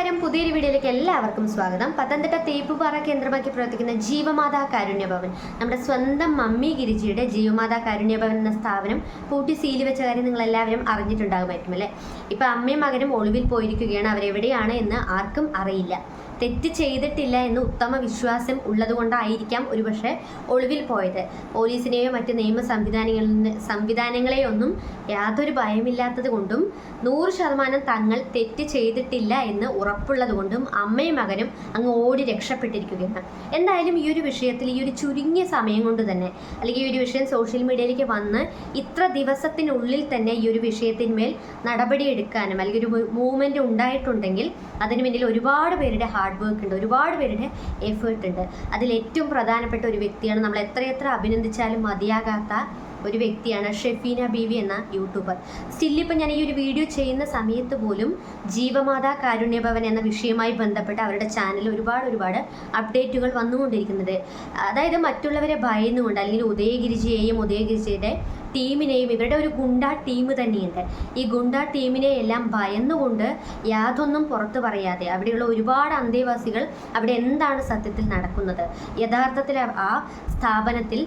നമസ്കാരം. പുതിയൊരു വീഡിയോയിലേക്ക് എല്ലാവർക്കും സ്വാഗതം. പത്തനംതിട്ട തേപ്പുപാറ കേന്ദ്രമാക്കി പ്രവർത്തിക്കുന്ന ജീവമാതാ കാരുണ്യ ഭവൻ നമ്മുടെ സ്വന്തം മമ്മി ഗിരിജിയുടെ ജീവമാതാ കാരുണ്യ ഭവൻ എന്ന സ്ഥാപനം പൂട്ടി സീൽ വെച്ച കാര്യം നിങ്ങൾ എല്ലാവരും അറിഞ്ഞിട്ടുണ്ടാകുമായിരിക്കും അല്ലേ? ഇപ്പൊ അമ്മയും മകനും ഒളിവിൽ പോയിരിക്കുകയാണ്. അവരെവിടെയാണ് എന്ന് ആർക്കും അറിയില്ല. തെറ്റ് ചെയ്തിട്ടില്ല എന്ന് ഉത്തമ വിശ്വാസം ഉള്ളതുകൊണ്ടായിരിക്കാം ഒരുപക്ഷെ ഒളിവിൽ പോയത്. പോലീസിനെയോ മറ്റ് നിയമ സംവിധാനങ്ങളിൽ സംവിധാനങ്ങളെയൊന്നും യാതൊരു ഭയമില്ലാത്തത് കൊണ്ടും നൂറ് ശതമാനം തങ്ങൾ തെറ്റ് ചെയ്തിട്ടില്ല എന്ന് ഉറപ്പുള്ളത് കൊണ്ടും അമ്മയും മകനും അങ്ങ് ഓടി രക്ഷപ്പെട്ടിരിക്കുകയാണ്. എന്തായാലും ഈ ഒരു വിഷയത്തിൽ ഈ ഒരു ചുരുങ്ങിയ സമയം കൊണ്ട് തന്നെ അല്ലെങ്കിൽ ഈ ഒരു വിഷയം സോഷ്യൽ മീഡിയയിലേക്ക് വന്ന് ഇത്ര ദിവസത്തിനുള്ളിൽ തന്നെ ഈ ഒരു വിഷയത്തിന്മേൽ നടപടിയെടുക്കാനും അല്ലെങ്കിൽ ഒരു മൂവ്മെന്റ് ഉണ്ടായിട്ടുണ്ടെങ്കിൽ അതിനു പിന്നിൽ ഒരുപാട് പേരുടെ ഹാർഡ് വർക്ക് ഉണ്ട്. ഒരുപാട് പേരുടെ എഫേർട്ട് ഉണ്ട്. അതിൽ ഏറ്റവും പ്രധാനപ്പെട്ട ഒരു വ്യക്തിയാണ് നമ്മൾ. എത്രയെത്ര അഭിനന്ദിച്ചാലും മതിയാകാത്ത ഒരു വ്യക്തിയാണ് ഷെഫീന ബീവി എന്ന യൂട്യൂബർ. സ്റ്റിൽ ഇപ്പം ഞാൻ ഈ ഒരു വീഡിയോ ചെയ്യുന്ന സമയത്ത് പോലും ജീവമാതാ കാരുണ്യഭവൻ എന്ന വിഷയവുമായി ബന്ധപ്പെട്ട് അവരുടെ ചാനലിൽ ഒരുപാട് ഒരുപാട് അപ്ഡേറ്റുകൾ വന്നുകൊണ്ടിരിക്കുന്നത്. അതായത് മറ്റുള്ളവരെ ഭയന്നുകൊണ്ട് അല്ലെങ്കിൽ ഉദയഗിരിജിയെയും ഉദയഗിരിജിയുടെ ടീമിനെയും ഇവരുടെ ഒരു ഗുണ്ട ടീം തന്നെയുണ്ട്. ഈ ഗുണ്ട ടീമിനെ എല്ലാം ഭയന്നുകൊണ്ട് യാതൊന്നും പുറത്തു പറയാതെ അവിടെയുള്ള ഒരുപാട് അന്തേവാസികൾ അവിടെ എന്താണ് സത്യത്തിൽ നടക്കുന്നത്? യഥാർത്ഥത്തിൽ ആ സ്ഥാപനത്തിൽ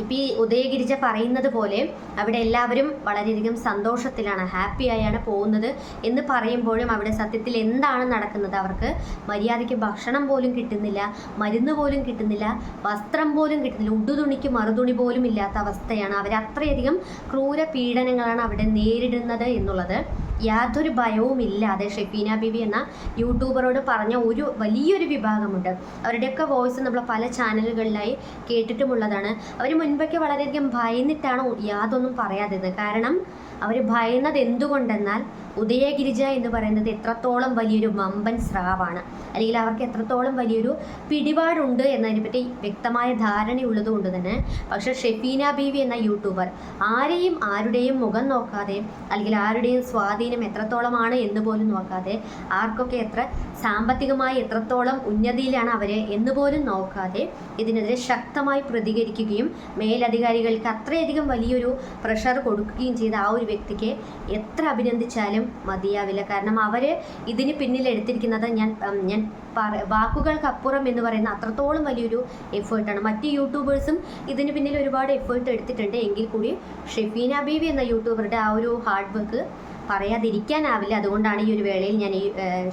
ഇപ്പം ഈ ഉദയഗിരിജ പറയുന്നത് പോലെ അവിടെ എല്ലാവരും വളരെയധികം സന്തോഷത്തിലാണ് ഹാപ്പി ആയാണ് പോകുന്നത് എന്ന് പറയുമ്പോഴും അവിടെ സത്യത്തിൽ എന്താണ് നടക്കുന്നത്? അവർക്ക് മര്യാദയ്ക്ക് ഭക്ഷണം പോലും കിട്ടുന്നില്ല മരുന്ന് പോലും കിട്ടുന്നില്ല വസ്ത്രം പോലും കിട്ടുന്നില്ല ഉടുതുണിക്ക് മറുതുണി പോലും ഇല്ലാത്ത അവസ്ഥയാണ്. അവർ അത്രയധികം ക്രൂര പീഡനങ്ങളാണ് അവിടെ നേരിടുന്നത് എന്നുള്ളത് യാതൊരു ഭയവും ഇല്ലാതെ ഷെഫീന ബിബി എന്ന യൂട്യൂബറോട് പറഞ്ഞ ഒരു വലിയൊരു വിഭാഗമുണ്ട്. അവരുടെയൊക്കെ വോയിസ് നമ്മൾ പല ചാനലുകളിലായി കേട്ടിട്ടുമുള്ളതാണ്. അവർ മുൻപൊക്കെ വളരെയധികം ഭയന്നിട്ടാണ് യാതൊന്നും പറയാതിരുന്നത് കാരണം അവർ ഭയന്നത് എന്തുകൊണ്ടെന്നാൽ ഉദയഗിരിജ എന്ന് പറയുന്നത് എത്രത്തോളം വലിയൊരു വമ്പൻ സ്രാവാണ്. അല്ലെങ്കിൽ അവർക്ക് എത്രത്തോളം വലിയൊരു പിടിപാടുണ്ട് എന്നതിനെപ്പറ്റി വ്യക്തമായ ധാരണയുള്ളത് കൊണ്ട് തന്നെ പക്ഷേ ഷെഫീന ബീവി എന്ന യൂട്യൂബർ ആരെയും ആരുടെയും മുഖം നോക്കാതെ അല്ലെങ്കിൽ ആരുടെയും സ്വാധീനം എത്രത്തോളമാണ് എന്ന് പോലും നോക്കാതെ ആർക്കൊക്കെ എത്ര സാമ്പത്തികമായി എത്രത്തോളം ഉന്നതിയിലാണ് അവരെ എന്ന് പോലും നോക്കാതെ ഇതിനെതിരെ ശക്തമായി പ്രതികരിക്കുകയും മേലധികാരികൾക്ക് അത്രയധികം വലിയൊരു പ്രഷർ കൊടുക്കുകയും ചെയ്ത ആ ഒരു വ്യക്തിക്ക് എത്ര അഭിനന്ദിച്ചാലും മതിയാവില്ല. കാരണം അവർ ഇതിന് പിന്നിൽ എടുത്തിരിക്കുന്നത് ഞാൻ ഞാൻ പറ വാക്കുകൾക്കപ്പുറം എന്ന് പറയുന്ന അത്രത്തോളം വലിയൊരു എഫേർട്ടാണ് മറ്റ് യൂട്യൂബേഴ്സും ഇതിന് പിന്നിൽ ഒരുപാട് എഫേർട്ട് എടുത്തിട്ടുണ്ട്. എങ്കിൽ കൂടി ഷെഫീന ബീവി എന്ന യൂട്യൂബറുടെ ആ ഒരു ഹാർഡ് വർക്ക് പറയാതിരിക്കാനാവില്ല. അതുകൊണ്ടാണ് ഈ ഒരു വേളയിൽ ഞാൻ ഈ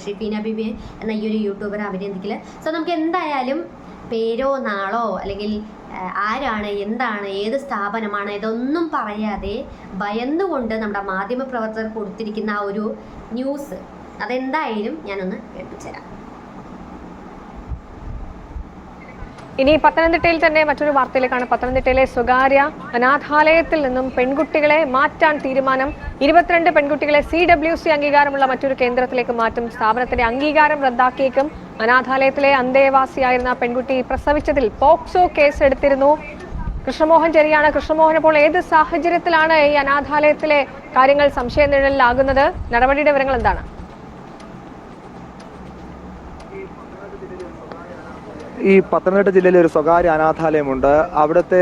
ഷെഫീന ബീബി എന്ന ഈ ഒരു യൂട്യൂബറെ അഭിനന്ദിക്കൽ സോ നമുക്ക് എന്തായാലും പേരോ നാളോ അല്ലെങ്കിൽ ആരാണ് എന്താണ് ഏത് സ്ഥാപനമാണ് ഇതൊന്നും പറയാതെ ഭയന്നുകൊണ്ട് നമ്മുടെ മാധ്യമപ്രവർത്തകർ കൊടുത്തിരിക്കുന്ന ആ ഒരു ന്യൂസ്. അതെന്തായാലും ഞാനൊന്ന് കേൾപ്പിച്ചുതരാം ഇനി പത്തനംതിട്ടയിൽ തന്നെ മറ്റൊരു വാർത്തയിലേക്കാണ് പത്തനംതിട്ടയിലെ സ്വകാര്യ അനാഥാലയത്തിൽ നിന്നും പെൺകുട്ടികളെ മാറ്റാൻ തീരുമാനം. ഇരുപത്തിരണ്ട് പെൺകുട്ടികളെ സി ഡബ്ല്യു സി അംഗീകാരമുള്ള മറ്റൊരു കേന്ദ്രത്തിലേക്ക് മാറ്റും. സ്ഥാപനത്തിന്റെ അംഗീകാരം റദ്ദാക്കിയേക്കും. അനാഥാലയത്തിലെ അന്തേവാസിയായിരുന്ന പെൺകുട്ടി പ്രസവിച്ചതിൽ പോക്സോ കേസ് എടുത്തിരുന്നു കൃഷ്ണമോഹൻ ചെറിയാണ്. കൃഷ്ണമോഹൻ ഇപ്പോൾ ഏത് സാഹചര്യത്തിലാണ് ഈ അനാഥാലയത്തിലെ കാര്യങ്ങൾ സംശയ നിഴലിലാകുന്നത് നടപടിയുടെ വിവരങ്ങൾ എന്താണ്? ഈ പത്തനംതിട്ട ജില്ലയിൽ ഒരു സ്വകാര്യ അനാഥാലയമുണ്ട്. അവിടുത്തെ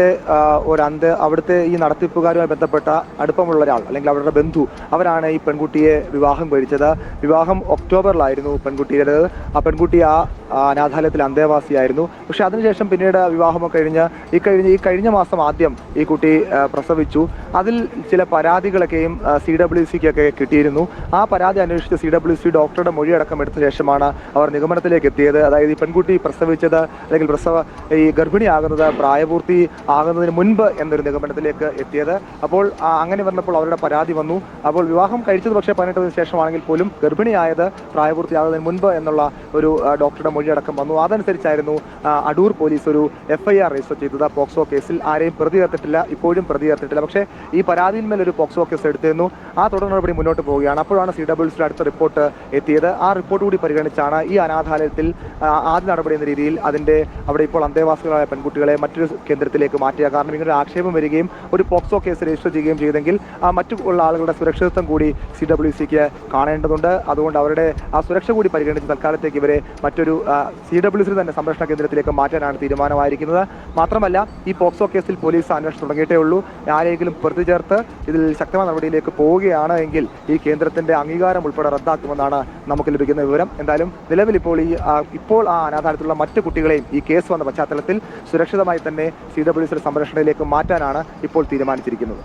ഒരു അന്ത അവിടുത്തെ ഈ നടത്തിപ്പുകാരുമായി ബന്ധപ്പെട്ട അടുപ്പമുള്ള ഒരാൾ അല്ലെങ്കിൽ അവരുടെ ബന്ധു അവരാണ് ഈ പെൺകുട്ടിയെ വിവാഹം കഴിച്ചത്. വിവാഹം ഒക്ടോബറിലായിരുന്നു പെൺകുട്ടിയുടെ ആ പെൺകുട്ടി ആ അനാഥാലയത്തിൽ അന്തേവാസിയായിരുന്നു. പക്ഷെ അതിനുശേഷം പിന്നീട് വിവാഹമൊക്കെ കഴിഞ്ഞ് ഈ കഴിഞ്ഞ ഈ കഴിഞ്ഞ മാസം ആദ്യം ഈ കുട്ടി പ്രസവിച്ചു. അതിൽ ചില പരാതികളൊക്കെയും സി ഡബ്ല്യു സിക്കൊക്കെ കിട്ടിയിരുന്നു. ആ പരാതി അന്വേഷിച്ച് സി ഡബ്ല്യു സി ഡോക്ടറുടെ മൊഴിയടക്കം എടുത്ത ശേഷമാണ് അവർ നിഗമനത്തിലേക്ക് എത്തിയത്. അതായത് ഈ പെൺകുട്ടി പ്രസവിച്ചത് അല്ലെങ്കിൽ പ്രസവ ഈ ഗർഭിണിയാകുന്നത് പ്രായപൂർത്തി ആകുന്നതിന് മുൻപ് എന്നൊരു നിഗമനത്തിലേക്ക് എത്തിയത്. അപ്പോൾ അങ്ങനെ വന്നപ്പോൾ അവരുടെ പരാതി വന്നു. അപ്പോൾ വിവാഹം കഴിച്ചത് പക്ഷേ പതിനെട്ട് വയസ്സിന് ശേഷമാണെങ്കിൽ പോലും ഗർഭിണിയായത് പ്രായപൂർത്തിയാകുന്നതിന് മുൻപ് എന്നുള്ള ഒരു ഡോക്ടറുടെ മൊഴിയടക്കം വന്നു. അതനുസരിച്ചായിരുന്നു അടൂർ പോലീസ് ഒരു എഫ് ഐ ആർ രജിസ്റ്റർ ചെയ്തത്. പോക്സോ കേസിൽ ആരെയും പ്രതി ചേർത്തിട്ടില്ല ഇപ്പോഴും പ്രതി ചേർത്തിട്ടില്ല പക്ഷേ ഈ പരാതിയിന്മേൽ ഒരു പോക്സോ കേസ് എടുത്തിരുന്നു. ആ തുടർ നടപടി മുന്നോട്ട് പോവുകയാണ്. അപ്പോഴാണ് സി ഡബ്ല്യുസിയുടെ അടുത്ത റിപ്പോർട്ട് എത്തിയത്. ആ റിപ്പോർട്ട് കൂടി പരിഗണിച്ചാണ് ഈ അനാഥാലയത്തിൽ ആദ്യ നടപടി എന്ന രീതിയിൽ അതിന് അതിന്റെ അവിടെ ഇപ്പോൾ അന്തേവാസികളായ പെൺകുട്ടികളെ മറ്റൊരു കേന്ദ്രത്തിലേക്ക് മാറ്റുക. കാരണം ഇങ്ങനെ ആക്ഷേപം വരികയും ഒരു പോക്സോ കേസ് രജിസ്റ്റർ ചെയ്യുകയും ചെയ്തെങ്കിൽ ആ മറ്റു ഉള്ള ആളുകളുടെ സുരക്ഷിതത്വം കൂടി സി ഡബ്ല്യു സിക്ക് കാണേണ്ടതുണ്ട്. അതുകൊണ്ട് അവരുടെ ആ സുരക്ഷ കൂടി പരിഗണിച്ച് തൽക്കാലത്തേക്ക് ഇവരെ മറ്റൊരു സി ഡബ്ല്യു സി തന്നെ സംരക്ഷണ കേന്ദ്രത്തിലേക്ക് മാറ്റാനാണ് തീരുമാനമായിരിക്കുന്നത്. മാത്രമല്ല ഈ പോക്സോ കേസിൽ പോലീസ് അന്വേഷണം തുടങ്ങിയിട്ടേ ഉള്ളൂ. ആരെങ്കിലും പ്രതി ചേർത്ത് ഇതിൽ ശക്തമായ നടപടിയിലേക്ക് പോവുകയാണ് എങ്കിൽ ഈ കേന്ദ്രത്തിന്റെ അംഗീകാരം ഉൾപ്പെടെ റദ്ദാക്കുമെന്നാണ് നമുക്ക് ലഭിക്കുന്ന വിവരം. എന്തായാലും നിലവിൽ ഇപ്പോൾ ഈ ഇപ്പോൾ ആ അനാഥാലയത്തിലുള്ള മറ്റു കുട്ടികളെയും ഈ കേസ് വന്ന പശ്ചാത്തലത്തിൽ സുരക്ഷിതമായി തന്നെ സി ഡബ്ല്യു സിയുടെ സംരക്ഷണയിലേക്ക് മാറ്റാനാണ് ഇപ്പോൾ തീരുമാനിച്ചിരിക്കുന്നത്.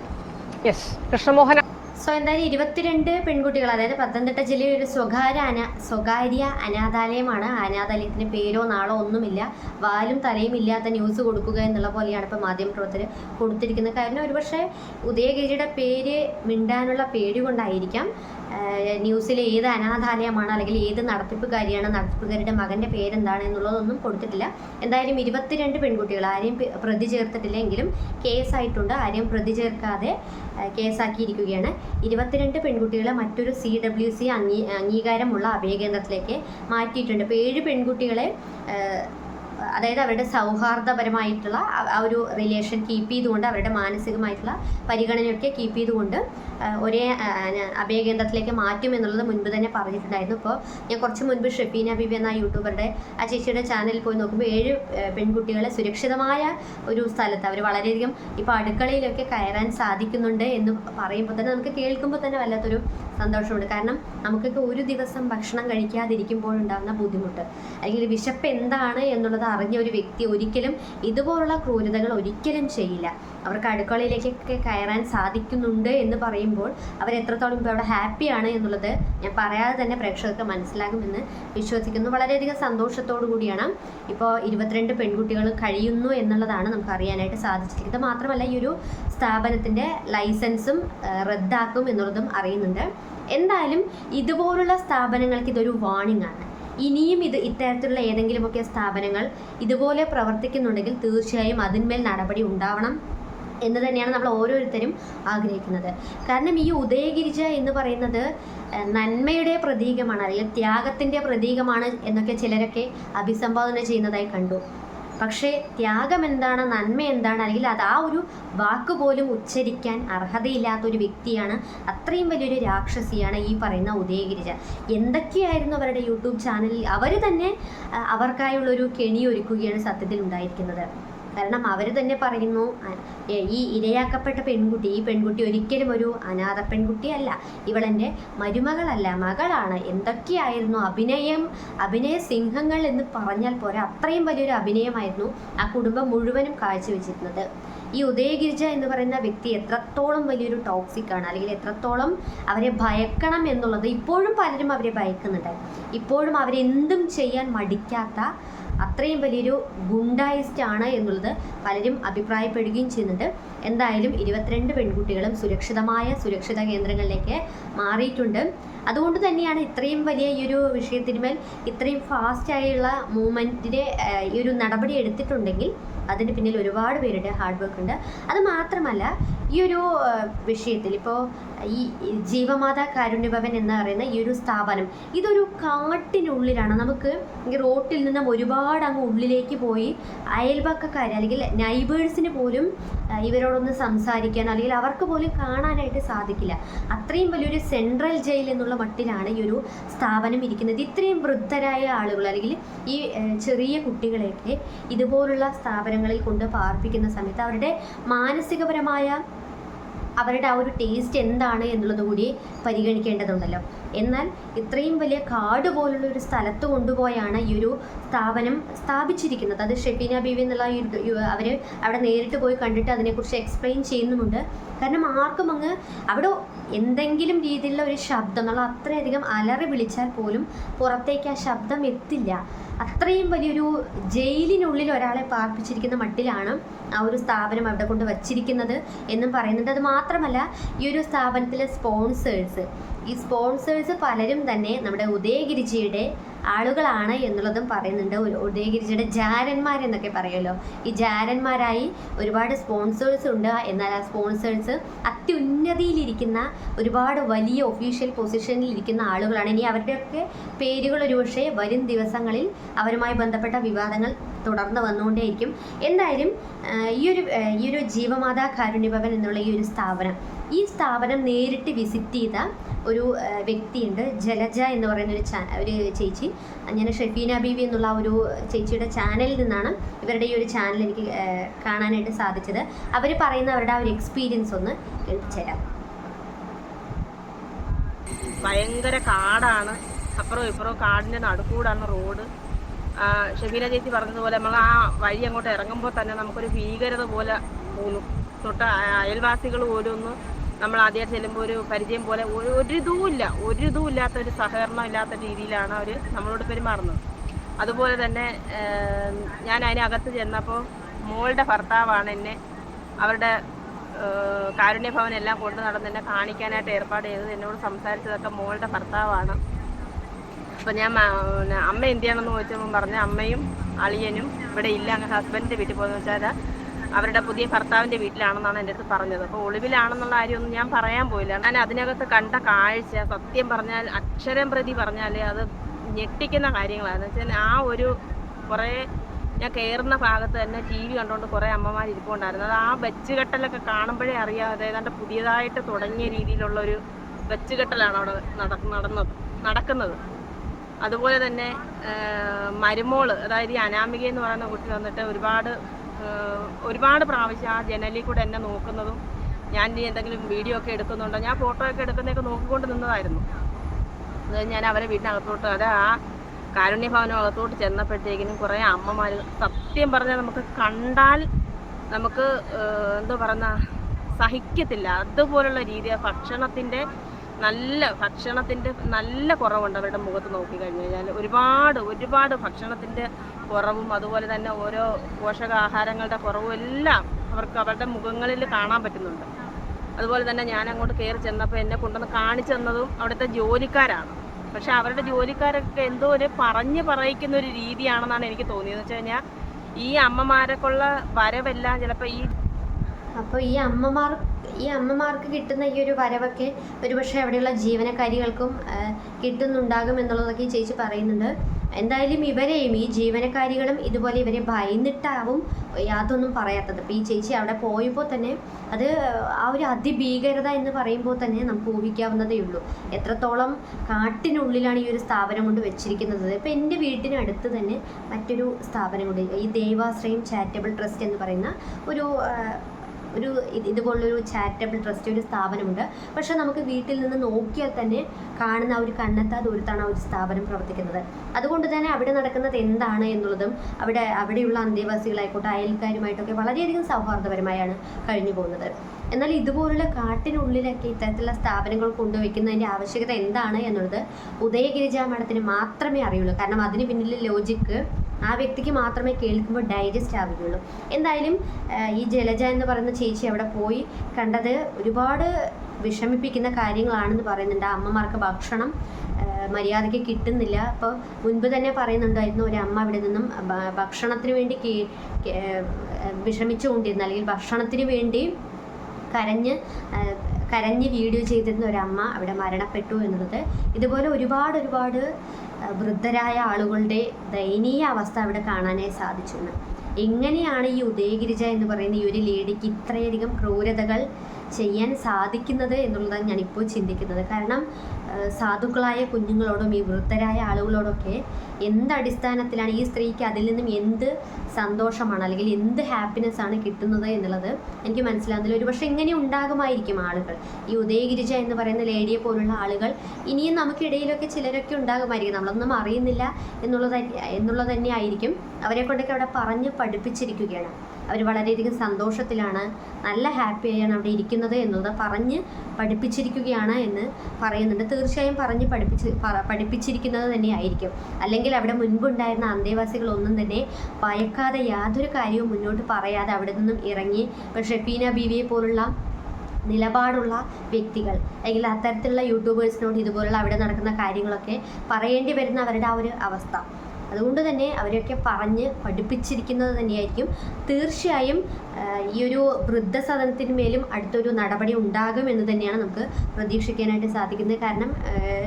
യെസ് കൃഷ്ണമോഹൻ സോ എന്തായാലും ഇരുപത്തിരണ്ട് പെൺകുട്ടികൾ അതായത് പത്തനംതിട്ട ജില്ലയിൽ ഒരു സ്വകാര്യ അന സ്വകാര്യ അനാഥാലയമാണ്. അനാഥാലയത്തിന് പേരോ നാളോ ഒന്നുമില്ല. വാലും തലയും ഇല്ലാത്ത ന്യൂസ് കൊടുക്കുക എന്നുള്ള പോലെയാണ് ഇപ്പോൾ മാധ്യമപ്രവർത്തകർ കൊടുത്തിരിക്കുന്നത്. കാരണം ഒരുപക്ഷെ ഉദയഗിരിയുടെ പേര് മിണ്ടാനുള്ള പേടി കൊണ്ടായിരിക്കാം. ന്യൂസിൽ ഏത് അനാഥാലയമാണ് അല്ലെങ്കിൽ ഏത് നടത്തിപ്പുകാരിയാണ് നടത്തിപ്പുകാരിയുടെ മകന്റെ പേരെന്താണ് എന്നുള്ളതൊന്നും കൊടുത്തിട്ടില്ല. എന്തായാലും ഇരുപത്തിരണ്ട് പെൺകുട്ടികൾ ആരെയും പ്രതി ചേർത്തിട്ടില്ലെങ്കിലും കേസായിട്ടുണ്ട്. ആരെയും പ്രതി ചേർക്കാതെ കേസാക്കിയിരിക്കുകയാണ്. ഇരുപത്തിരണ്ട് പെൺകുട്ടികളെ മറ്റൊരു സി ഡബ്ല്യു സി അംഗീ അംഗീകാരമുള്ള അഭയകേന്ദ്രത്തിലേക്ക് മാറ്റിയിട്ടുണ്ട്. ഇപ്പോൾ ഏഴ് പെൺകുട്ടികളെ അതായത് അവരുടെ സൗഹാർദ്ദപരമായിട്ടുള്ള ആ- ഒരു റിലേഷൻ കീപ്പ് ചെയ്തുകൊണ്ട് അവരുടെ മാനസികമായിട്ടുള്ള പരിഗണനയൊക്കെ കീപ്പ് ചെയ്തുകൊണ്ട് ഒരേ അഭയ കേന്ദ്രത്തിലേക്ക് മാറ്റും എന്നുള്ളത് മുൻപ് തന്നെ പറഞ്ഞിട്ടുണ്ടായിരുന്നു. ഇപ്പോൾ ഞാൻ കുറച്ച് മുൻപ് ഷെഫീന ബിബി എന്ന യൂട്യൂബറുടെ ആ ചേച്ചിയുടെ ചാനലിൽ പോയി നോക്കുമ്പോൾ ഏഴ് പെൺകുട്ടികളെ സുരക്ഷിതമായ ഒരു സ്ഥലത്ത് അവർ വളരെയധികം ഇപ്പോൾ അടുക്കളയിലൊക്കെ കയറാൻ സാധിക്കുന്നുണ്ട് എന്ന് പറയുമ്പോൾ തന്നെ നമുക്ക് കേൾക്കുമ്പോൾ തന്നെ വല്ലാത്തൊരു സന്തോഷമുണ്ട്. കാരണം നമുക്കൊക്കെ ഒരു ദിവസം ഭക്ഷണം കഴിക്കാതിരിക്കുമ്പോഴുണ്ടാകുന്ന ബുദ്ധിമുട്ട്. അല്ലെങ്കിൽ വിശപ്പ് എന്താണ് എന്നുള്ളത് അറിഞ്ഞ ഒരു വ്യക്തി ഒരിക്കലും ഇതുപോലുള്ള ക്രൂരതകൾ ഒരിക്കലും ചെയ്യില്ല. അവർക്ക് അടുക്കളയിലേക്കൊക്കെ കയറാൻ സാധിക്കുന്നുണ്ട് എന്ന് പറയുമ്പോൾ അവർ എത്രത്തോളം ഇപ്പോൾ അവിടെ ഹാപ്പിയാണ് എന്നുള്ളത് ഞാൻ പറയാതെ തന്നെ പ്രേക്ഷകർക്ക് മനസ്സിലാകുമെന്ന് വിശ്വസിക്കുന്നു. വളരെയധികം സന്തോഷത്തോടു കൂടിയാണ് ഇപ്പോൾ ഇരുപത്തിരണ്ട് പെൺകുട്ടികൾ കഴിയുന്നു എന്നുള്ളതാണ് നമുക്ക് അറിയാനായിട്ട് സാധിച്ചിരിക്കുന്നത്. മാത്രമല്ല ഈ ഒരു സ്ഥാപനത്തിന്റെ ലൈസൻസും റദ്ദാക്കും എന്നുള്ളതും അറിയുന്നുണ്ട്. എന്തായാലും ഇതുപോലുള്ള സ്ഥാപനങ്ങൾക്ക് ഇതൊരു വാണിംഗ് ആണ്. ഇനിയും ഇത് ഇത്തരത്തിലുള്ള ഏതെങ്കിലുമൊക്കെ സ്ഥാപനങ്ങൾ ഇതുപോലെ പ്രവർത്തിക്കുന്നുണ്ടെങ്കിൽ തീർച്ചയായും അതിന്മേൽ നടപടി ഉണ്ടാവണം. എന്ന് തന്നെയാണ് നമ്മൾ ഓരോരുത്തരും ആഗ്രഹിക്കുന്നത്. കാരണം ഈ ഉദയഗിരിജ എന്ന് പറയുന്നത് നന്മയുടെ പ്രതീകമാണ് അല്ലെങ്കിൽ ത്യാഗത്തിന്റെ പ്രതീകമാണ് എന്നൊക്കെ ചിലരൊക്കെ അഭിസംബോധന ചെയ്യുന്നതായി കണ്ടു. പക്ഷേ ത്യാഗം എന്താണ് നന്മ എന്താണ് അല്ലെങ്കിൽ അത് ആ ഒരു വാക്ക് പോലും ഉച്ചരിക്കാൻ അർഹതയില്ലാത്ത ഒരു വ്യക്തിയാണ് അത്രയും വലിയൊരു രാക്ഷസിയാണ് ഈ പറയുന്ന ഉദയഗിരിജ. എന്തൊക്കെയായിരുന്നു അവരുടെ യൂട്യൂബ് ചാനലിൽ? അവർ തന്നെ അവർക്കായുള്ള അവർക്കായുള്ളൊരു കെണി ഒരുക്കുകയാണ് സത്യത്തിൽ ഉണ്ടായിരിക്കുന്നത്. കാരണം അവർ തന്നെ പറയുന്നു ഈ ഇരയാക്കപ്പെട്ട പെൺകുട്ടി ഈ പെൺകുട്ടി ഒരിക്കലും ഒരു അനാഥ പെൺകുട്ടിയല്ല ഇവളെന്റെ മരുമകളല്ല മകളാണ്. എന്തൊക്കെയായിരുന്നു അഭിനയം അഭിനയ സിംഹങ്ങൾ എന്ന് പറഞ്ഞാൽ പോരാ. അത്രയും വലിയൊരു അഭിനയമായിരുന്നു ആ കുടുംബം മുഴുവനും കാഴ്ചവെച്ചിരുന്നത്. ഈ ഉദയഗിരിജ എന്ന് പറയുന്ന വ്യക്തി എത്രത്തോളം വലിയൊരു ടോക്സിക് ആണ് അല്ലെങ്കിൽ എത്രത്തോളം അവരെ ഭയക്കണം എന്നുള്ളത് ഇപ്പോഴും പലരും അവരെ ഭയക്കുന്നുണ്ട്. ഇപ്പോഴും അവരെന്തും ചെയ്യാൻ മടിക്കാത്ത അത്രയും വലിയൊരു ഗുണ്ടായിസ്റ്റ് ആണ് എന്നുള്ളത് പലരും അഭിപ്രായപ്പെടുകയും ചെയ്യുന്നുണ്ട്. എന്തായാലും ഇരുപത്തിരണ്ട് പെൺകുട്ടികളും സുരക്ഷിതമായ സുരക്ഷിത കേന്ദ്രങ്ങളിലേക്ക് മാറിയിട്ടുണ്ട്. അതുകൊണ്ട് തന്നെയാണ് ഇത്രയും വലിയ ഈ ഒരു വിഷയത്തിന്മേൽ ഇത്രയും ഫാസ്റ്റായുള്ള മൂവ്മെന്റിന്റെ ഈ ഒരു നടപടി എടുത്തിട്ടുണ്ടെങ്കിൽ അതിന് പിന്നിൽ ഒരുപാട് പേരുടെ ഹാർഡ് വർക്ക് ഉണ്ട്. അത് മാത്രമല്ല ഈ ഒരു വിഷയത്തിൽ ഇപ്പോൾ ഈ ജീവമാതാ കാരുണ്യഭവൻ എന്ന് പറയുന്ന ഈ ഒരു സ്ഥാപനം ഇതൊരു കാട്ടിനുള്ളിലാണ്. നമുക്ക് ഈ റോട്ടിൽ നിന്നും ഒരുപാട് അങ്ങ് ഉള്ളിലേക്ക് പോയി അയൽപക്കക്കാർ അല്ലെങ്കിൽ നൈബേഴ്സിന് പോലും ഇവരോടൊന്ന് സംസാരിക്കാൻ അല്ലെങ്കിൽ അവർക്ക് പോലും കാണാനായിട്ട് സാധിക്കില്ല. അത്രയും വലിയൊരു സെൻട്രൽ ജയിൽ എന്നുള്ള മട്ടിലാണ് ഈ ഒരു സ്ഥാപനം ഇരിക്കുന്നത്. ഇത്രയും വൃദ്ധരായ ആളുകൾ അല്ലെങ്കിൽ ഈ ചെറിയ കുട്ടികളെയൊക്കെ ഇതുപോലുള്ള സ്ഥാപനങ്ങളിൽ കൊണ്ട് പാർപ്പിക്കുന്ന സമയത്ത് അവരുടെ മാനസികപരമായ അവരുടെ ആ ഒരു ടേസ്റ്റ് എന്താണ് എന്നുള്ളത് കൂടി പരിഗണിക്കേണ്ടതുണ്ടല്ലോ. എന്നാൽ ഇത്രയും വലിയ കാട് പോലുള്ള ഒരു സ്ഥലത്ത് കൊണ്ടുപോയാണ് ഈ ഒരു സ്ഥാപനം സ്ഥാപിച്ചിരിക്കുന്നത്. അത് ഷെഫീന ബീവി എന്നുള്ള അവർ അവിടെ നേരിട്ട് പോയി കണ്ടിട്ട് അതിനെക്കുറിച്ച് എക്സ്പ്ലെയിൻ ചെയ്യുന്നുമുണ്ട്. കാരണം ആർക്കും അങ്ങ് അവിടെ എന്തെങ്കിലും രീതിയിലുള്ള ഒരു ശബ്ദം നമ്മൾ അത്രയധികം അലറി വിളിച്ചാൽ പോലും പുറത്തേക്ക് ആ ശബ്ദം എത്തില്ല. അത്രയും വലിയൊരു ജയിലിനുള്ളിൽ ഒരാളെ പാർപ്പിച്ചിരിക്കുന്ന മട്ടിലാണ് ആ ഒരു സ്ഥാപനം അവിടെ കൊണ്ട് വച്ചിരിക്കുന്നത് എന്നും പറയുന്നുണ്ട്. അത് മാത്രമല്ല ഈ ഒരു സ്ഥാപനത്തിലെ സ്പോൺസേഴ്സ് ഈ സ്പോൺസേഴ്സ് പലരും തന്നെ നമ്മുടെ ഉദയഗിരിജിയുടെ ആളുകളാണ് എന്നുള്ളതും പറയുന്നുണ്ട്. ഉദയഗിരിജിയുടെ ജാരന്മാരെന്നൊക്കെ പറയുമല്ലോ. ഈ ജാരന്മാരായി ഒരുപാട് സ്പോൺസേഴ്സ് ഉണ്ട്. എന്നാൽ ആ സ്പോൺസേഴ്സ് അത്യുന്നതിയിലിരിക്കുന്ന ഒരുപാട് വലിയ ഒഫീഷ്യൽ പൊസിഷനിൽ ഇരിക്കുന്ന ആളുകളാണ്. ഇനി അവരുടെയൊക്കെ പേരുകൾ ഒരുപക്ഷെ വരും ദിവസങ്ങളിൽ അവരുമായി ബന്ധപ്പെട്ട വിവാദങ്ങൾ തുടർന്ന് വന്നുകൊണ്ടേയിരിക്കും. എന്തായാലും ഈ ഒരു ഈ ഒരു ജീവമാതാ കാരുണ്യഭവൻ എന്നുള്ള ഈ ഒരു സ്ഥാപനം ഈ സ്ഥാപനം നേരിട്ട് വിസിറ്റ് ചെയ്ത ഒരു വ്യക്തിയുണ്ട്. ജലജ എന്ന് പറയുന്ന ഒരു ഒരു ചേച്ചി. ഞാൻ ഷെഫീന ബീവി എന്നുള്ള ഒരു ചേച്ചിയുടെ ചാനലിൽ നിന്നാണ് ഇവരുടെ ഈ ഒരു ചാനൽ എനിക്ക് കാണാനായിട്ട് സാധിച്ചത്. അവർ പറയുന്ന അവരുടെ ആ ഒരു എക്സ്പീരിയൻസ് ഒന്ന് കേൾപ്പിച്ചുതരാം. ഭയങ്കര കാടാണ്. അപ്പുറവും ഇപ്പുറവും കാടിന്റെ നടുക്കൂടാണ് റോഡ്. ഷെബീന ചേച്ചി പറഞ്ഞതുപോലെ നമ്മൾ ആ വഴി അങ്ങോട്ട് ഇറങ്ങുമ്പോൾ തന്നെ നമുക്കൊരു ഭീകരത പോലെ തോന്നും. തൊട്ട് അയൽവാസികൾ പോലും ഒന്ന് നമ്മൾ ആദ്യമായിട്ട് ചെല്ലുമ്പോൾ ഒരു പരിചയം പോലെ ഒരു ഇതുമില്ല ഒരു ഇതും ഇല്ലാത്ത ഒരു സഹകരണം ഇല്ലാത്ത രീതിയിലാണ് അവർ നമ്മളോട് പെരുമാറുന്നത്. അതുപോലെ തന്നെ ഞാൻ അതിനകത്ത് ചെന്നപ്പോൾ മോളുടെ ഭർത്താവാണ് എന്നെ അവരുടെ കാരുണ്യഭവൻ എല്ലാം കൊണ്ട് നടന്ന് എന്നെ കാണിക്കാനായിട്ട് ഏർപ്പാട് ചെയ്തത്. എന്നോട് സംസാരിച്ചതൊക്കെ മോളുടെ ഭർത്താവാണ്. അപ്പം ഞാൻ അമ്മ എന്ത് അമ്മ എന്തിയാണെന്ന് ചോദിച്ചപ്പോൾ പറഞ്ഞ അമ്മയും അളിയനും ഇവിടെ ഇല്ല. അങ്ങ് ഹസ്ബൻഡിന്റെ വീട്ടിൽ പോകുന്ന വെച്ചാൽ അവരുടെ പുതിയ ഭർത്താവിന്റെ വീട്ടിലാണെന്നാണ് എന്റെ അടുത്ത് പറഞ്ഞത്. അപ്പോൾ ഒളിവിലാണെന്നുള്ള കാര്യമൊന്നും ഞാൻ പറയാൻ പോയില്ല. ഞാൻ അതിനകത്ത് കണ്ട കാഴ്ച സത്യം പറഞ്ഞാൽ അക്ഷരം പ്രതി പറഞ്ഞാൽ അത് ഞെട്ടിക്കുന്ന കാര്യങ്ങളാണ്. വെച്ചാൽ ആ ഒരു കുറേ ഞാൻ കയറുന്ന ഭാഗത്ത് തന്നെ ടി വി കണ്ടുകൊണ്ട് കുറേ അമ്മമാർ ഇരിപ്പുണ്ടായിരുന്നു. അത് ആ വെച്ചുകെട്ടലൊക്കെ കാണുമ്പോഴേ അറിയാതെ ഏതാണ്ട് പുതിയതായിട്ട് തുടങ്ങിയ രീതിയിലുള്ള ഒരു വെച്ചുകെട്ടലാണ് അവിടെ നട നടന്നത് നടക്കുന്നത്. അതുപോലെ തന്നെ മരുമോൾ അതായത് ഈ അനാമിക എന്ന് പറയുന്ന കുട്ടി വന്നിട്ട് ഒരുപാട് ഒരുപാട് പ്രാവശ്യം ആ ജനലിൽ കൂടെ എന്നെ നോക്കുന്നതും ഞാൻ ഇനി എന്തെങ്കിലും വീഡിയോ ഒക്കെ എടുക്കുന്നുണ്ടോ? ഞാൻ ഫോട്ടോ ഒക്കെ എടുക്കുന്നതൊക്കെ നോക്കിക്കൊണ്ട് നിന്നതായിരുന്നു. ഞാൻ അവരെ വീടിനകത്തോട്ട് അത് ആ കാരുണ്യഭവനം അകത്തോട്ട് ചെന്നപ്പോഴത്തേക്കിനും കുറേ അമ്മമാർ സത്യം പറഞ്ഞാൽ നമുക്ക് കണ്ടാൽ നമുക്ക് എന്തോ പറയുന്ന സഹിക്കത്തില്ല. അതുപോലുള്ള രീതി ഭക്ഷണത്തിന്റെ നല്ല ഭക്ഷണത്തിന്റെ നല്ല കുറവുണ്ട് അവരുടെ മുഖത്ത് നോക്കി കഴിഞ്ഞു കഴിഞ്ഞാൽ ഒരുപാട് ഒരുപാട് ഭക്ഷണത്തിന്റെ കുറവും അതുപോലെ തന്നെ ഓരോ പോഷകാഹാരങ്ങളുടെ കുറവും എല്ലാം അവർക്ക് അവരുടെ മുഖങ്ങളിൽ കാണാൻ പറ്റുന്നുണ്ട്. അതുപോലെ തന്നെ ഞാൻ അങ്ങോട്ട് കയറി ചെന്നപ്പോൾ എന്നെ കൊണ്ടുവന്ന് കാണിച്ചു തന്നതും അവിടുത്തെ ജോലിക്കാരാണ്. പക്ഷെ അവരുടെ ജോലിക്കാരൊക്കെ എന്തോ ഒരു പറഞ്ഞ് പറയിക്കുന്ന ഒരു രീതിയാണെന്നാണ് എനിക്ക് തോന്നിയത്. വെച്ച് കഴിഞ്ഞാൽ ഈ അമ്മമാരൊക്കെയുള്ള വരവെല്ലാം ചിലപ്പോൾ ഈ അപ്പോൾ ഈ അമ്മമാർ ഈ അമ്മമാർക്ക് കിട്ടുന്ന ഈ ഒരു വരവൊക്കെ ഒരുപക്ഷെ അവിടെയുള്ള ജീവനക്കാരികൾക്കും കിട്ടുന്നുണ്ടാകും എന്നുള്ളതൊക്കെ ചേച്ചി പറയുന്നുണ്ട്. എന്തായാലും ഇവരെയും ഈ ജീവനക്കാരികളും ഇതുപോലെ ഇവരെ ഭയന്നിട്ടാവും യാതൊന്നും പറയാത്തത്. അപ്പോൾ ഈ ചേച്ചി അവിടെ പോയപ്പോൾ തന്നെ അത് ആ ഒരു അതിഭീകരത എന്ന് പറയുമ്പോൾ തന്നെ നമുക്ക് ഊഹിക്കാവുന്നതേ ഉള്ളൂ. എത്രത്തോളം കാട്ടിനുള്ളിലാണ് ഈ ഒരു സ്ഥാപനം കൊണ്ട് വെച്ചിരിക്കുന്നത്. ഇപ്പോൾ എന്റെ വീട്ടിനടുത്ത് തന്നെ മറ്റൊരു സ്ഥാപനം കൊണ്ട് ഈ ദേവാശ്രയം ചാരിറ്റബിൾ ട്രസ്റ്റ് എന്ന് പറയുന്ന ഒരു ഒരു ഇത് ഇതുപോലൊരു ചാരിറ്റബിൾ ട്രസ്റ്റ് ഒരു സ്ഥാപനമുണ്ട്. പക്ഷേ നമുക്ക് വീട്ടിൽ നിന്ന് നോക്കിയാൽ തന്നെ കാണുന്ന ഒരു കണ്ണത്താ ദൂരത്താണ് ആ ഒരു സ്ഥാപനം പ്രവർത്തിക്കുന്നത്. അതുകൊണ്ട് തന്നെ അവിടെ നടക്കുന്നത് എന്താണ് എന്നുള്ളതും അവിടെ അവിടെയുള്ള അന്തേവാസികളായിക്കോട്ടെ അയൽക്കാരുമായിട്ടൊക്കെ വളരെയധികം സൗഹാർദ്ദപരമായാണ് കഴിഞ്ഞു പോകുന്നത്. എന്നാൽ ഇതുപോലുള്ള കാട്ടിനുള്ളിലൊക്കെ ഇത്തരത്തിലുള്ള സ്ഥാപനങ്ങൾ കൊണ്ടുവയ്ക്കുന്നതിന്റെ ആവശ്യകത എന്താണ് എന്നുള്ളത് ഉദയഗിരിജ മാഡത്തിന് മാത്രമേ അറിയുള്ളൂ. കാരണം അതിന് പിന്നിലെ ലോജിക്ക് ആ വ്യക്തിക്ക് മാത്രമേ കേൾക്കുമ്പോൾ ഡൈജസ്റ്റ് ആവുകയുള്ളൂ. എന്തായാലും ഈ ജലജ എന്ന് പറയുന്ന ചേച്ചി അവിടെ പോയി കണ്ടത് ഒരുപാട് വിഷമിപ്പിക്കുന്ന കാര്യങ്ങളാണെന്ന് പറയുന്നുണ്ട്. അമ്മമാർക്ക് ഭക്ഷണം മര്യാദയ്ക്ക് കിട്ടുന്നില്ല. അപ്പോൾ മുൻപ് തന്നെ പറയുന്നുണ്ടായിരുന്നു ഒരു അമ്മ അവിടെ നിന്നും ഭക്ഷണത്തിന് വേണ്ടി വിഷമിച്ചുകൊണ്ടിരുന്ന അല്ലെങ്കിൽ ഭക്ഷണത്തിന് വേണ്ടി കരഞ്ഞ് കരഞ്ഞ് വീഡിയോ ചെയ്തിരുന്ന ഒരമ്മ അവിടെ മരണപ്പെട്ടു എന്നുള്ളത്. ഇതുപോലെ ഒരുപാട് ഒരുപാട് വൃദ്ധരായ ആളുകളുടെ ദയനീയ അവസ്ഥ അവിടെ കാണാനായി സാധിച്ചു. എങ്ങനെയാണ് ഈ ഉദയഗിരിജ എന്ന് പറയുന്ന ഈ ഒരു ലേഡിക്ക് ഇത്രയധികം ക്രൂരതകൾ ചെയ്യാൻ സാധിക്കുന്നത് എന്നുള്ളതാണ് ഞാനിപ്പോൾ ചിന്തിക്കുന്നത്. കാരണം സാധുക്കളായ കുഞ്ഞുങ്ങളോടും ഈ വൃദ്ധരായ ആളുകളോടൊക്കെ എന്ത് അടിസ്ഥാനത്തിലാണ് ഈ സ്ത്രീക്ക് അതിൽ നിന്നും എന്ത് സന്തോഷമാണ് അല്ലെങ്കിൽ എന്ത് ഹാപ്പിനെസ് ആണ് കിട്ടുന്നത് എന്നുള്ളത് എനിക്ക് മനസ്സിലാകുന്നില്ല. ഒരുപക്ഷെ ഇങ്ങനെ ഉണ്ടാകുമായിരിക്കും ആളുകൾ. ഈ ഉദയഗിരിജ എന്ന് പറയുന്ന ലേഡിയെ പോലുള്ള ആളുകൾ ഇനിയും നമുക്കിടയിലൊക്കെ ചിലരൊക്കെ ഉണ്ടാകുമായിരിക്കും. നമ്മളൊന്നും അറിയുന്നില്ല എന്നുള്ളത് എന്നുള്ളത് തന്നെ ആയിരിക്കും അവരെ കൊണ്ടൊക്കെ അവിടെ പറഞ്ഞ് പഠിപ്പിച്ചിരിക്കുകയാണ്. അവർ വളരെയധികം സന്തോഷത്തിലാണ് നല്ല ഹാപ്പിയായാണ് അവിടെ ഇരിക്കുന്നത് എന്നുള്ളത് പറഞ്ഞ് പഠിപ്പിച്ചിരിക്കുകയാണ് എന്ന് പറയുന്നുണ്ട്. തീർച്ചയായും പറഞ്ഞ് പഠിപ്പിച്ച് പഠിപ്പിച്ചിരിക്കുന്നത് തന്നെ ആയിരിക്കും അല്ലെങ്കിൽ അവിടെ മുൻപുണ്ടായിരുന്ന അന്തേവാസികളൊന്നും തന്നെ ഭയക്കാതെ യാതൊരു കാര്യവും മുന്നോട്ട് പറയാതെ അവിടെ നിന്നും ഇറങ്ങി ഇപ്പോൾ ഷെഫീന ബീവിയെ പോലുള്ള നിലപാടുള്ള വ്യക്തികൾ അല്ലെങ്കിൽ അത്തരത്തിലുള്ള യൂട്യൂബേഴ്സിനോട് ഇതുപോലുള്ള അവിടെ നടക്കുന്ന കാര്യങ്ങളൊക്കെ പറയേണ്ടി വരുന്ന അവരുടെ ആ ഒരു അവസ്ഥ. അതുകൊണ്ട് തന്നെ അവരെയൊക്കെ പറഞ്ഞ് പഠിപ്പിച്ചിരിക്കുന്നത് തന്നെയായിരിക്കും. തീർച്ചയായും ഈ ഒരു വൃദ്ധസദനത്തിന്മേലും അടുത്തൊരു നടപടി ഉണ്ടാകും എന്ന് തന്നെയാണ് നമുക്ക് പ്രതീക്ഷിക്കാനായിട്ട് സാധിക്കുന്നത്. കാരണം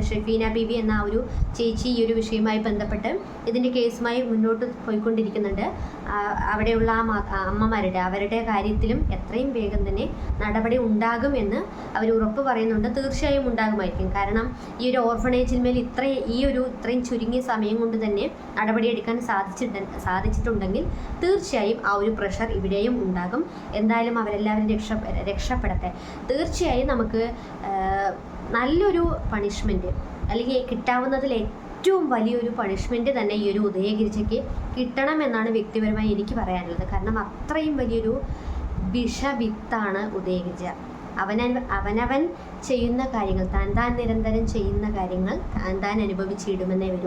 ഷെഫീന ഷെഫീന വി എന്ന ഒരു ചേച്ചി ഈ ഒരു വിഷയവുമായി ബന്ധപ്പെട്ട് ഇതിന്റെ കേസുമായി മുന്നോട്ട് പോയിക്കൊണ്ടിരിക്കുന്നുണ്ട്. അവിടെയുള്ള ആ അമ്മമാരുടെ അവരുടെ കാര്യത്തിലും എത്രയും വേഗം തന്നെ നടപടി ഉണ്ടാകും എന്ന് അവർ ഉറപ്പ് പറയുന്നുണ്ട്. തീർച്ചയായും ഉണ്ടാകുമായിരിക്കും. കാരണം ഈ ഒരു ഓർഫണേജിന്മേൽ ഇത്ര ഈ ഒരു ഇത്രയും ചുരുങ്ങിയ സമയം കൊണ്ട് തന്നെ നടപടിയെടുക്കാൻ സാധിച്ചിട്ട് സാധിച്ചിട്ടുണ്ടെങ്കിൽ തീർച്ചയായും ആ ഒരു പ്രഷർ ഇവിടെയും ഉണ്ടാകും. എന്തായാലും അവരെല്ലാവരും രക്ഷ രക്ഷപ്പെടട്ടെ. തീർച്ചയായും നമുക്ക് നല്ലൊരു പണിഷ്മെന്റ് അല്ലെങ്കിൽ കിട്ടാവുന്നതിൽ ഏറ്റവും വലിയൊരു പണിഷ്മെന്റ് തന്നെ ഈ ഒരു ഉദയഗിരിജയ്ക്ക് കിട്ടണമെന്നാണ് വ്യക്തിപരമായി എനിക്ക് പറയാനുള്ളത്. കാരണം അത്രയും വലിയൊരു വിഷവിത്താണ് ഉദയഗിരിജ. അവനൻ അവനവൻ ചെയ്യുന്ന കാര്യങ്ങൾ താൻ താൻ നിരന്തരം ചെയ്യുന്ന കാര്യങ്ങൾ താൻ താൻ അനുഭവിച്ചിടുമെന്നേ വരൂ.